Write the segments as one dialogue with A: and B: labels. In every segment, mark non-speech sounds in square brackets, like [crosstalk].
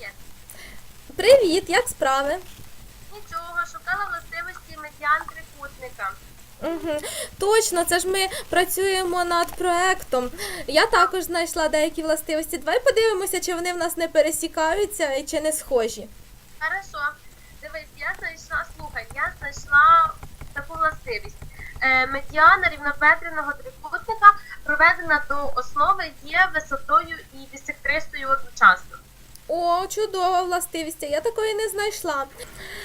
A: Привіт.
B: Привіт, як справи?
A: Нічого, шукала властивості медіан трикутника.
B: Угу. Точно, це ж ми працюємо над проектом. Я також знайшла деякі властивості. Давай подивимося, чи вони в нас не пересікаються і чи не схожі.
A: Хорошо. Дивись, я знайшла, слухай, я знайшла таку властивість. Е, медіана рівнобедреного трикутника проведена до основи є висотою і бісектристою одночасно.
B: О, чудова властивість. Я такої не знайшла.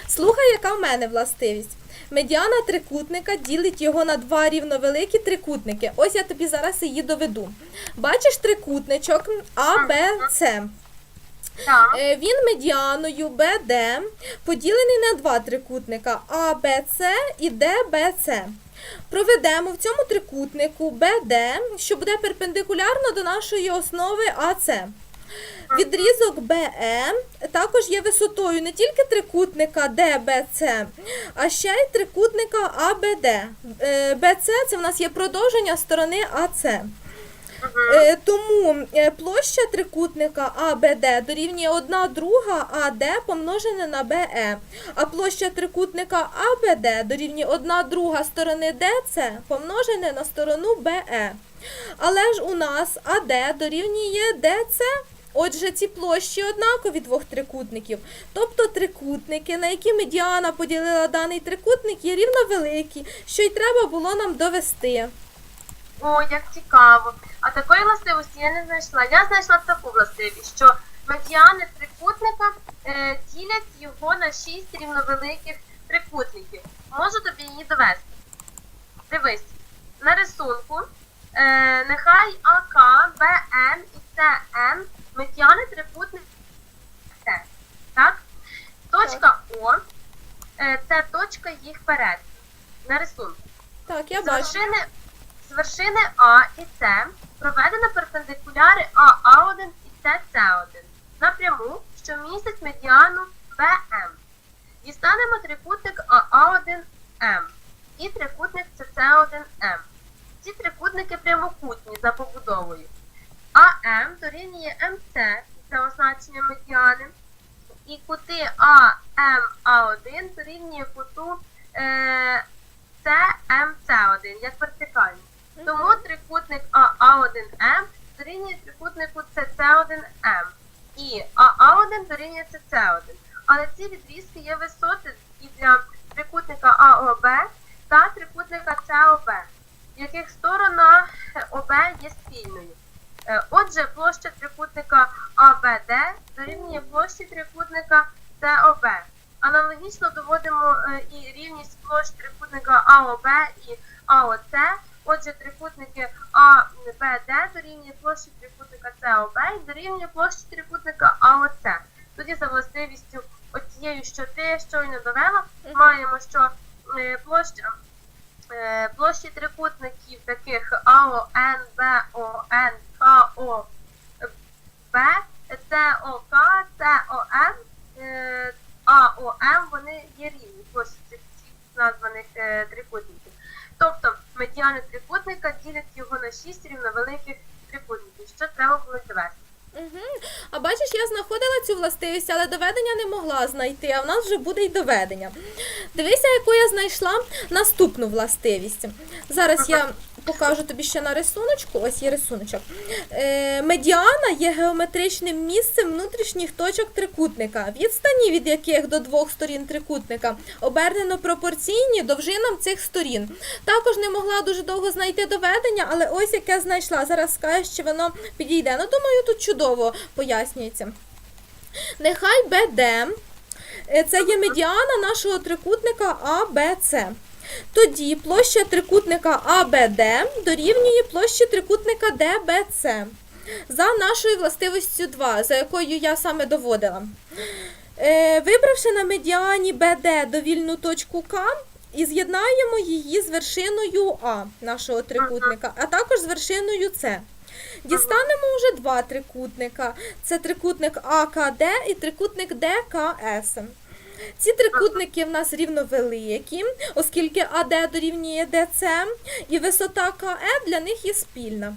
B: Слухай, яка в мене властивість. Медіана трикутника ділить його на два рівновеликі трикутники. Ось я тобі зараз її доведу. Бачиш трикутничок А, Б, С. Е, Він медіаною BD поділений на два трикутника ABC і DBC. Проведемо в цьому трикутнику BD, що буде перпендикулярно до нашої основи AC. Відрізок BE також є висотою не тільки трикутника DBC, а ще й трикутника ABD. Е, BC це в нас є продовження сторони AC. Е, Тому е, площа трикутника АБД дорівнює 1 друга АД помножене на БЕ, а площа трикутника АБД дорівнює 1 друга сторони ДЦ помножене на сторону БЕ. Але ж у нас АД дорівнює ДЦ. Отже, ці площі однакові двох трикутників. Тобто трикутники, на які медіана поділила даний трикутник, є рівновеликі, що й треба було нам довести.
A: О, як цікаво. А такої властивості я не знайшла. Я знайшла таку властивість, що медіани трикутника е, ділять його на шість рівновеликих трикутників. Можу тобі її довести. Дивись, на рисунку е, нехай АК, БН і СН медіани трикутника С. Так? Точка О е, це точка їх перетину. На рисунку.
B: Так, я
A: З
B: бачу.
A: вершини, з вершини А і С проведено перпендикуляри АА1 і СС1 напряму, що містить медіану БМ. Дістанемо трикутник АА1М і трикутник СС1М. Ці трикутники прямокутні за. Дорівнює МС, це означення медіани, і кути АМА1 дорівнює куту е, СМС1, як вертикальний. Тому трикутник АА1М дорівнює трикутнику СС1М і АА1 дорівнює СС1. Але ці відрізки є висоти і для трикутника АОБ та трикутника СОБ, в яких сторона ОБ є спільною. Е, Отже, площа трикутника АБД дорівнює площі трикутника СОБ. Аналогічно доводимо е, і рівність площ трикутника АОБ і АОЦ. Отже, трикутники АБД дорівнює площі трикутника СОБ і дорівнює площі трикутника АОЦ. Тоді за властивістю оцією, що ти щойно довела, маємо, що е, площа площі трикутників таких АОН, БОН, КО, Б, СОК, СОМ, е, АОМ, вони є рівні площі цих названих е, трикутників. Тобто медіани трикутника ділять його на 6 рівновеликих трикутників, що треба було довести.
B: Угу. А бачиш, я знаходила цю властивість, але доведення не могла знайти, а в нас вже буде й доведення. Дивися, яку я знайшла наступну властивість. Зараз я покажу тобі ще на рисуночку. Ось є рисуночок. Е, медіана є геометричним місцем внутрішніх точок трикутника, відстані від яких до двох сторін трикутника обернено пропорційні довжинам цих сторін. Також не могла дуже довго знайти доведення, але ось яке знайшла. Зараз скажеш, чи воно підійде. Ну, думаю, тут чудово пояснюється. Нехай БД е, це є медіана нашого трикутника АБЦ. Тоді площа трикутника АБД дорівнює площі трикутника ДБЦ. За нашою властивістю 2, за якою я саме доводила. Е, вибравши на медіані БД довільну точку К, і з'єднаємо її з вершиною А нашого трикутника, а також з вершиною С. Дістанемо вже два трикутника. Це трикутник АКД і трикутник ДКС. Ці трикутники в нас рівновеликі, оскільки АД дорівнює ДЦ, і висота КЕ для них є спільна.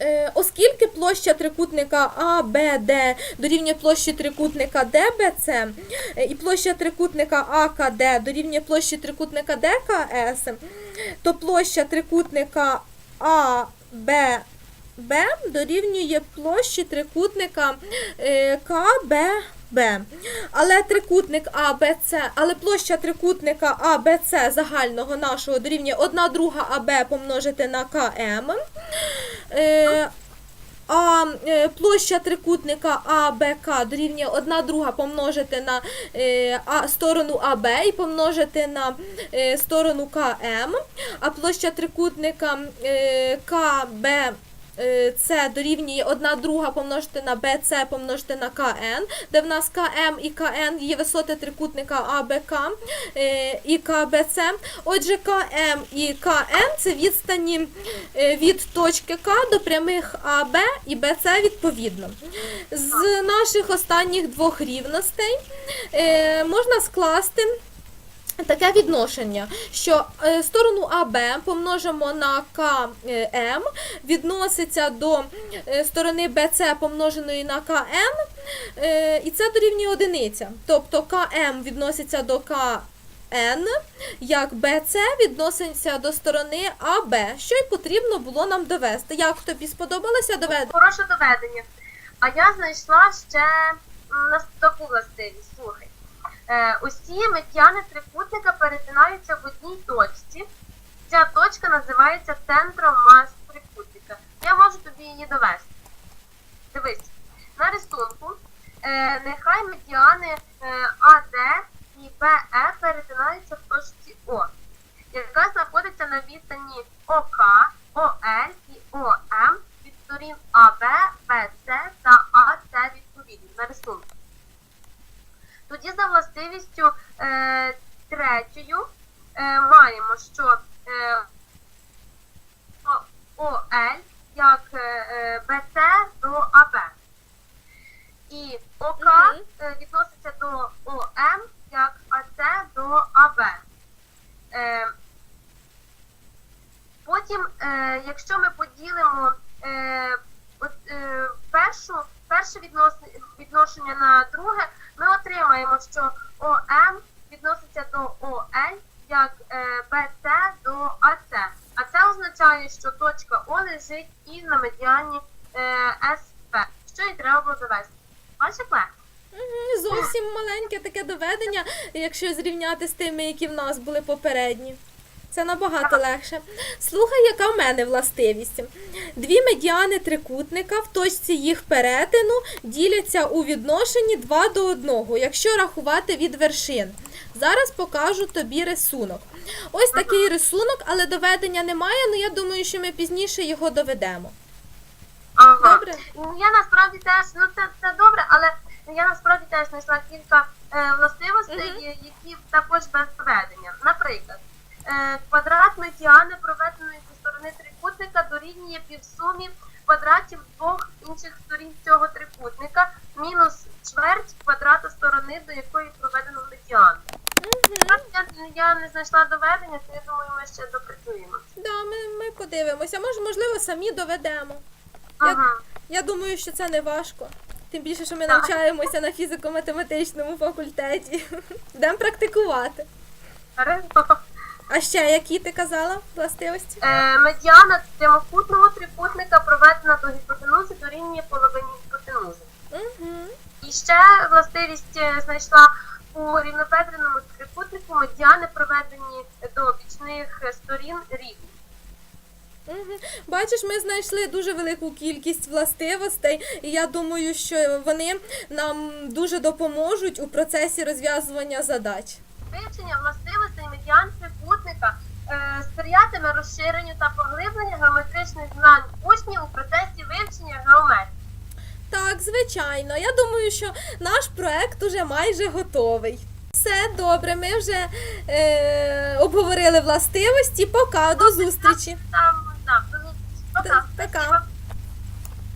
B: Е, оскільки площа трикутника АБД дорівнює площі трикутника ДБЦ, е, і площа трикутника АКД дорівнює площі трикутника ДКС, то площа трикутника АББ дорівнює площі трикутника е, КББ. Але трикутник АБЦ, але площа трикутника АБЦ загального нашого дорівнює 1 друга АБ помножити на КМ. Е, а е, площа трикутника АБК дорівнює 1 друга помножити на е, а, сторону АБ і помножити на е, сторону КМ. А площа трикутника е, КБ е, це дорівнює 1 друга помножити на БЦ помножити на КН, де в нас КМ і КН є висоти трикутника АБК е, і КБЦ. Отже, КМ і КН це відстані е, від точки К до прямих АБ і БЦ відповідно. З наших останніх двох рівностей е, можна скласти таке відношення, що е, сторону АБ помножимо на КМ, відноситься до е, сторони БЦ помноженої на КН, е, і це дорівнює одиниця. Тобто КМ відноситься до КН, як БЦ відноситься до сторони АБ, що й потрібно було нам довести. Як тобі сподобалося доведення?
A: Хороше доведення. А я знайшла ще м, нас- таку властивість. Слухай. Е, усі медіани трикутника перетинаються в одній точці. Ця точка називається центром мас трикутника. Я можу тобі її довести. Дивись, на рисунку е, нехай медіани е, АД і БЕ перетинаються в точці О, яка знаходиться на відстані ОК, ОЛ і ОМ від сторін АБ, БЦ та АЦ відповідно на рисунку. Тоді за властивістю е, третьою е, маємо, що е, ОЛ як е, е, БЦ до АБ. І ОК
B: Мгм.
A: е, відноситься до ОМ як АЦ до АБ. Е, потім, е, якщо ми поділимо е, от, е, першу, перше віднос- відношення на друге, ми отримаємо, що ОМ відноситься до ОЛ як е, БЦ до АЦ. А означає, що точка О лежить і на медіані е, СП. Що і треба було довести. Бачиш, легко?
B: Зовсім маленьке таке доведення, якщо зрівняти з тими, які в нас були попередні. Це набагато легше. Слухай, яка в мене властивість. Дві медіани трикутника в точці їх перетину діляться у відношенні 2 до 1, якщо рахувати від вершин. Зараз покажу тобі рисунок. Ось такий рисунок, але доведення немає, але я думаю, що ми пізніше його доведемо.
A: Ага.
B: Добре?
A: Ну, Я насправді теж, ну це, це добре, але я насправді теж знайшла кілька е, властивостей,
B: Мгм.
A: які також без доведення. Наприклад, е, квадрат медіани, проведеної зі сторони трикутника, дорівнює півсумі квадратів двох інших сторін цього трикутника, мінус чверть квадрата сторони, до якої проведено медіану. Я, не знайшла доведення, то я думаю, ми ще допрацюємо.
B: Да, ми, ми подивимося. Може, можливо, самі доведемо. Я,
A: Ага.
B: я думаю, що це не важко. Тим більше, що ми
A: Так.
B: навчаємося на фізико-математичному факультеті. [laughs] Будемо практикувати. А ще які ти казала властивості?
A: Е, медіана прямокутного трикутника проведена до гіпотенузи дорівнює половині гіпотенузи.
B: Угу.
A: І ще властивість е, знайшла у рівнобедреному трикутнику медіани проведені до бічних е, сторін рівні.
B: Угу. Бачиш, ми знайшли дуже велику кількість властивостей, і я думаю, що вони нам дуже допоможуть у процесі розв'язування задач.
A: Вивчення властивостей медіан трикутника е, сприятиме розширенню та поглибленню геометричних знань учнів у процесі вивчення геометрії.
B: Так, звичайно. Я думаю, що наш проект уже майже готовий. Все добре, ми вже е, обговорили властивості. Пока, до зустрічі.